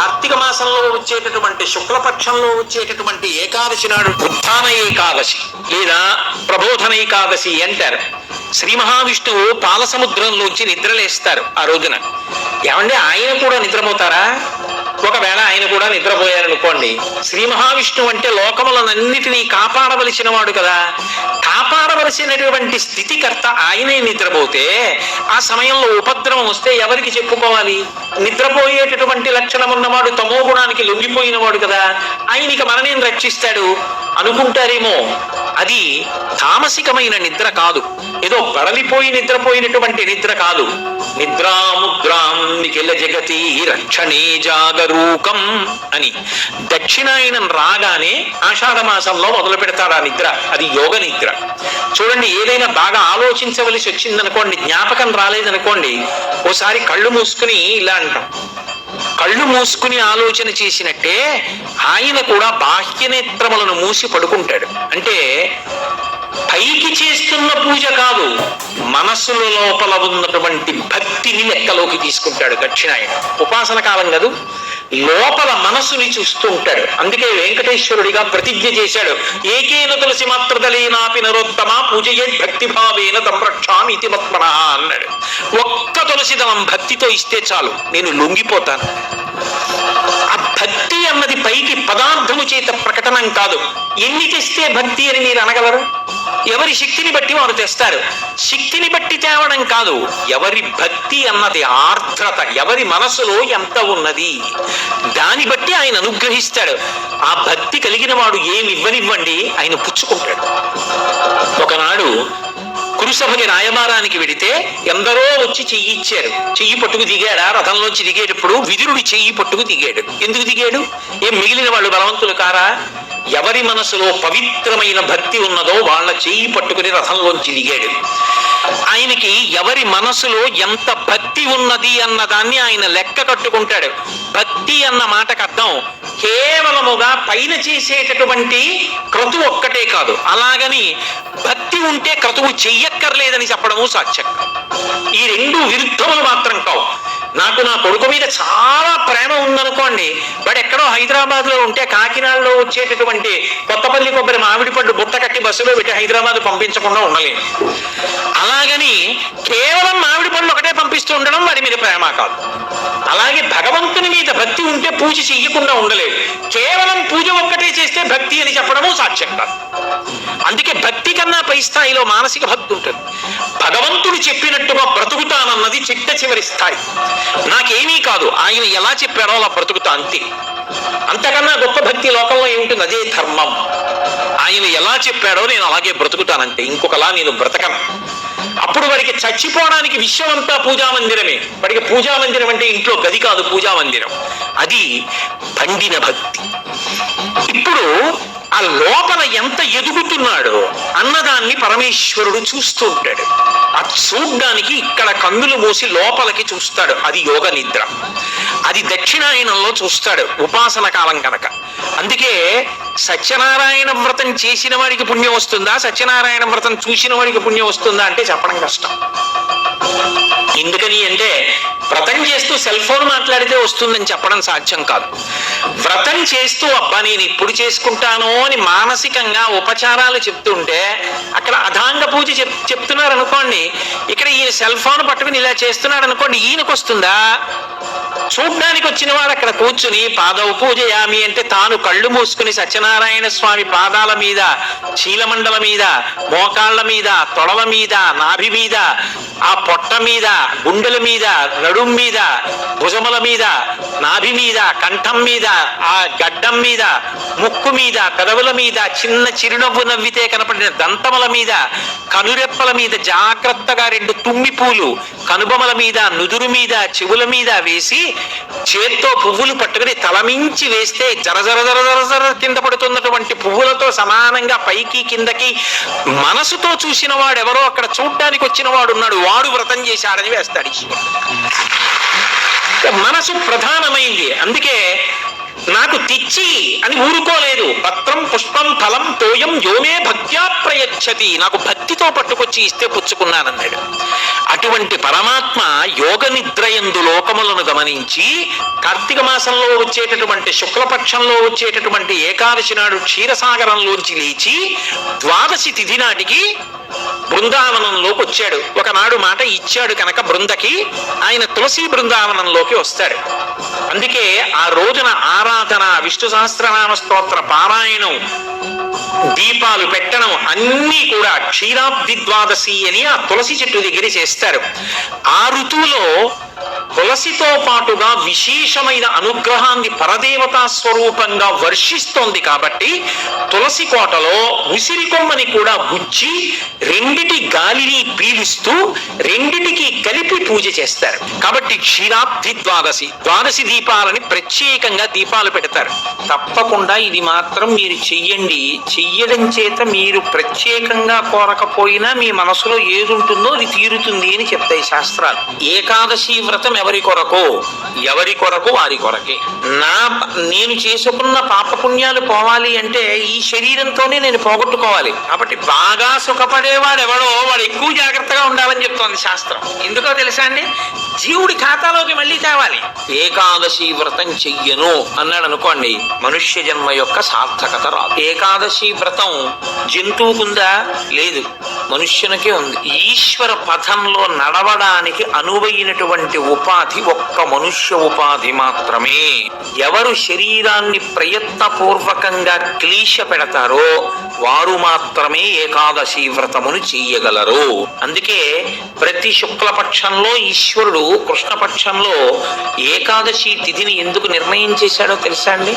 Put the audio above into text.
కార్తీక మాసంలో వచ్చేటటువంటి శుక్లపక్షంలో వచ్చేటటువంటి ఏకాదశి నాడు ఉత్థాన ఏకాదశి లేదా ప్రబోధన ఏకాదశి అంటారు. శ్రీ మహావిష్ణువు పాలసముద్రంలోంచి నిద్రలేస్తారు ఆ రోజున. ఏమంటే ఆయన కూడా నిద్రపోతారా? ఒకవేళ ఆయన కూడా నిద్రపోయారనుకోండి శ్రీ మహావిష్ణువు అంటే లోకములనన్నిటినీ కాపాడవలసిన వాడు కదా. కాపాడవలసినటువంటి స్థితికర్త ఆయనే నిద్రపోతే ఆ సమయంలో ఉపద్రవం వస్తే ఎవరికి చెప్పుకోవాలి? నిద్రపోయేటటువంటి లక్షణం ఉన్నవాడు తమో గుణానికి లొంగిపోయినవాడు కదా. ఆయనకి మననేం రక్షిస్తాడు? అనుకుంటారేమో. అది తామసికమైన నిద్ర కాదు. ఏదో బడలిపోయి నిద్రపోయినటువంటి నిద్ర కాదు. నిద్రాముద్రాం నిఖిల జగతి రక్షణే జాగరూకం అని దక్షిణాయనం రాగానే ఆషాఢ మాసంలో మొదలు పెడతారు ఆ నిద్ర. అది యోగ నిద్ర. చూడండి ఏదైనా బాగా ఆలోచించవలసి వచ్చిందనుకోండి జ్ఞాపకం రాలేదనుకోండి ఓసారి కళ్ళు మూసుకుని ఇలా అంటాం. కళ్ళు మూసుకుని ఆలోచన చేసినట్టే ఆయన కూడా బాహ్య నేత్రములను మూసి పడుకుంటాడు. అంటే పైకి చేస్తున్న పూజ కాదు మనస్సుల లోపల ఉన్నటువంటి భక్తిని లెక్కలోకి తీసుకుంటాడు దక్షిణాయన. ఉపాసన కాలం కాదు? లోపల మనస్సుని చూస్తూ ఉంటాడు. అందుకే వెంకటేశ్వరుడిగా ప్రతిజ్ఞ చేశాడు. ఏకేన తులసి మాత్రదలేనాపి నరోత్తమ పూజయే భక్తి తమ్రక్షామి సంరక్షామి ఇతి మత్మన అన్నాడు. ఒక్క తులసి దళం భక్తితో ఇస్తే చాలు. నేను లొంగిపోతాను. ఆ భక్తి అన్నది పైకి పదార్థము చేత ప్రకటనం కాదు. ఎన్ని తెస్తే భక్తి అని మీరు అనగలరు? ఎవరి శక్తిని బట్టి వారు తెస్తారు? శక్తిని బట్టి తేవడం కాదు ఎవరి భక్తి అన్నది ఆర్ద్రత ఎవరి మనసులో ఎంత ఉన్నది? దాన్ని బట్టి ఆయన అనుగ్రహిస్తాడు. ఆ భక్తి కలిగిన వాడు ఏమి ఇవ్వనివ్వండి ఆయన పుచ్చుకుంటాడు. ఒకనాడు కురుసభకి రాయబారానికి వెడితే ఎందరో వచ్చి చెయ్యి ఇచ్చారు. చెయ్యి పట్టుకు దిగాడా? రథంలోంచి దిగేటప్పుడు విదురుడి చెయ్యి పట్టుకు దిగాడు. ఎందుకు దిగాడు? ఏం మిగిలిన వాళ్ళు బలవంతులు కారా? ఎవరి మనసులో పవిత్రమైన భక్తి ఉన్నదో వాళ్ళ చెయ్యి పట్టుకుని రథంలోంచి దిగాడు. ఆయనకి ఎవరి మనసులో ఎంత భక్తి ఉన్నది అన్నదాన్ని ఆయన లెక్క కట్టుకుంటాడు. భక్తి అన్న మాటకు అర్థం కేవలముగా పైన చేసేటటువంటి క్రతువు ఒక్కటే కాదు అలాగని భక్తి ఉంటే క్రతువు చెయ్యక్కర్లేదని చెప్పడము సాధ్యం. ఈ రెండు విరుద్ధములు మాత్రం కావు. నాకు నా కొడుకు మీద చాలా ప్రేమ ఉందనుకోండి వాడు ఎక్కడో హైదరాబాద్లో ఉంటే కాకినాడలో వచ్చేటటువంటి కొత్తపల్లి కొబ్బరి మామిడి పండు బుట్ట కట్టి బస్సులో పెట్టి హైదరాబాద్ పంపించకుండా ఉండలేను. అలాగని కేవలం మామిడి పండ్లు ఒకటే పంపిస్తూ ఉండడం వాడి మీద ప్రేమ కాదు. అలాగే భగవంతుని మీద భక్తి ఉంటే పూజ చెయ్యకుండా ఉండలేదు కేవలం పూజ ఒక్కటే చేస్తే భక్తి అని చెప్పడము సాధ్యం కాదు. అందుకే భక్తి కన్నా పై స్థాయిలో మానసిక భక్తి ఉంటుంది. భగవంతుడు చెప్పినట్టుగా బ్రతుకుతానన్నది చిట్ట చివరి స్థాయి. నాకేమీ కాదు. ఆయన ఎలా చెప్పాడో అలా బ్రతుకుతా అంతే. అంతకన్నా గొప్ప భక్తి లోకంలో ఏముంటుంది? అదే ధర్మం. ఆయన ఎలా చెప్పాడో నేను అలాగే బ్రతుకుతానంటే ఇంకొకలా నేను బ్రతకను. అప్పుడు వాడికి చచ్చిపోవడానికి విశ్వమంతా పూజా మందిరమే. వాడికి పూజా మందిరం అంటే ఇంట్లో గది కాదు పూజా మందిరం. అది పండిన భక్తి. ఇప్పుడు ఆ లోపల ఎంత ఎదుగుతున్నాడో అన్నదాన్ని పరమేశ్వరుడు చూస్తూ ఉంటాడు. అది చూడ్డానికి ఇక్కడ కన్నులు మూసి లోపలికి చూస్తాడు. అది యోగ నిద్ర. అది దక్షిణాయనంలో చూస్తాడు ఉపాసన కాలం కనుక అందుకే సత్యనారాయణ వ్రతం చేసిన వాడికి పుణ్యం వస్తుందా? సత్యనారాయణ వ్రతం చూసిన వాడికి పుణ్యం వస్తుందా అంటే చెప్పడం కష్టం. ఎందుకని అంటే వ్రతం చేస్తూ సెల్ ఫోన్ మాట్లాడితే వస్తుందని చెప్పడం సాధ్యం కాదు. వ్రతం చేస్తూ అబ్బా నేను ఇప్పుడు చేసుకుంటాను అని మానసికంగా ఉపచారాలు చెప్తుంటే అక్కడ అధాంగ పూజ చెప్ చెప్తున్నారు అనుకోండి ఇక్కడ ఈయన సెల్ ఫోన్ పట్టుకుని ఇలా చేస్తున్నాడు అనుకోండి ఈయనకు వస్తుందా చూడ్డానికి వచ్చిన వాడు అక్కడ కూర్చుని పాదవ పూజయామి అంటే తాను కళ్ళు మూసుకుని సత్యనారాయణ స్వామి పాదాల మీద చీలమండల మీద మోకాళ్ళ మీద తొడల మీద నాభి మీద ఆ పొట్ట మీద గుండెల మీద నడుం మీద భుజముల మీద నాభి మీద కంఠం మీద ఆ గడ్డం మీద ముక్కు మీద పెదవుల మీద చిన్న చిరునవ్వు నవ్వితే కనపడిన దంతముల మీద కనురెప్పల మీద జాగ్రత్తగా రెండు తుమ్మి పూలు కనుబొమల మీద నుదురు మీద చెవుల మీద వేసి చేత్తో పువ్వులు పట్టుకుని తలమించి వేస్తే జర జర జర జర జర కింద పడుతున్నటువంటి పువ్వులతో సమానంగా పైకి కిందకి మనసుతో చూసిన వాడు ఎవరో అక్కడ చూడ్డానికి వచ్చిన వాడు ఉన్నాడు వాడు వ్రతం చేశాడని వేస్తాడు. మనసు ప్రధానమైంది. అందుకే నాకు తెచ్చి అని ఊరుకోలేదు. పత్రం పుష్పం ఫలం తోయం యోమే భక్త్యా ప్రయచ్చతి. నాకు భక్తితో పట్టుకొచ్చి ఇస్తే పుచ్చుకున్నానన్నాడు. అటువంటి పరమాత్మ యోగ నిద్రయందు లోకములను గమనించి కార్తీక మాసంలో వచ్చేటటువంటి శుక్లపక్షంలో వచ్చేటటువంటి ఏకాదశి నాడు క్షీరసాగరంలోంచి లేచి ద్వాదశి తిథి నాటికి బృందావనంలోకి వచ్చాడు ఒకనాడు మాట ఇచ్చాడు కనుక బృందకి ఆయన తులసి బృందావనంలోకి వస్తాడు. అందుకే ఆ రోజున ఆరాధన విష్ణు సహస్రనామ స్తోత్ర పారాయణం దీపాలు పెట్టడం అన్నీ కూడా క్షీరాబ్ది ద్వాదశి అని ఆ తులసి చెట్టు దగ్గర చేస్తారు. ఆ ఋతువులో తులసితో పాటుగా విశేషమైన అనుగ్రహాన్ని పరదేవతా స్వరూపంగా వర్షిస్తోంది కాబట్టి తులసి కోటలో ఉసిరి కొమ్మని కూడా గుచ్చి రెండిటి గాలిని పీలుస్తూ రెండిటికి కలిపి పూజ చేస్తారు. కాబట్టి క్షీరాబ్ది ద్వాదశి. ద్వాదశి దీపాలని ప్రత్యేకంగా దీపాలు పెడతారు. తప్పకుండా ఇది మాత్రం మీరు చెయ్యండి. చెయ్యడం చేత మీరు ప్రత్యేకంగా కోరకపోయినా మీ మనసులో ఏది ఉంటుందో అది తీరుతుంది అని చెప్తాయి శాస్త్రాలు. ఏకాదశి వ్రతం ఎవరి కొరకు? ఎవరి కొరకు? వారి కొరకే. నా నేను చేసుకున్న పాపపుణ్యాలు పోవాలి అంటే ఈ శరీరంతోనే నేను పోగొట్టుకోవాలి. కాబట్టి బాగా సుఖపడేవాడు ಧರ್ಮಗಳು ಒಬ್ಬಳಿ ಕೂಜಾಗ జాగ్రత్తగా చెప్తోంది శాస్త్రం. ఎందుకో తెలుసా అండి? జీవుడి ఖాతాలోకి మళ్ళీ తేవాలి. ఏకాదశి వ్రతం చెయ్యను అన్నాడు అనుకోండి మనుష్య జన్మ యొక్క సార్థకత రాదు. ఏకాదశి వ్రతం జంతువుకుందా లేదు. మనుష్యునికే ఉంది. ఈశ్వర పథంలో నడవడానికి అనువైనటువంటి ఉపాధి ఒక్క మనుష్య ఉపాధి మాత్రమే. ఎవరు శరీరాన్ని ప్రయత్నపూర్వకంగా క్లీశ పెడతారో వారు మాత్రమే ఏకాదశి వ్రతమును చెయ్యగలరు. అందుకే ప్రతి శుక్లపక్షంలో ఈశ్వరుడు కృష్ణపక్షంలో ఏకాదశి తిథిని ఎందుకు నిర్ణయం చేశాడో తెలుసా అండి?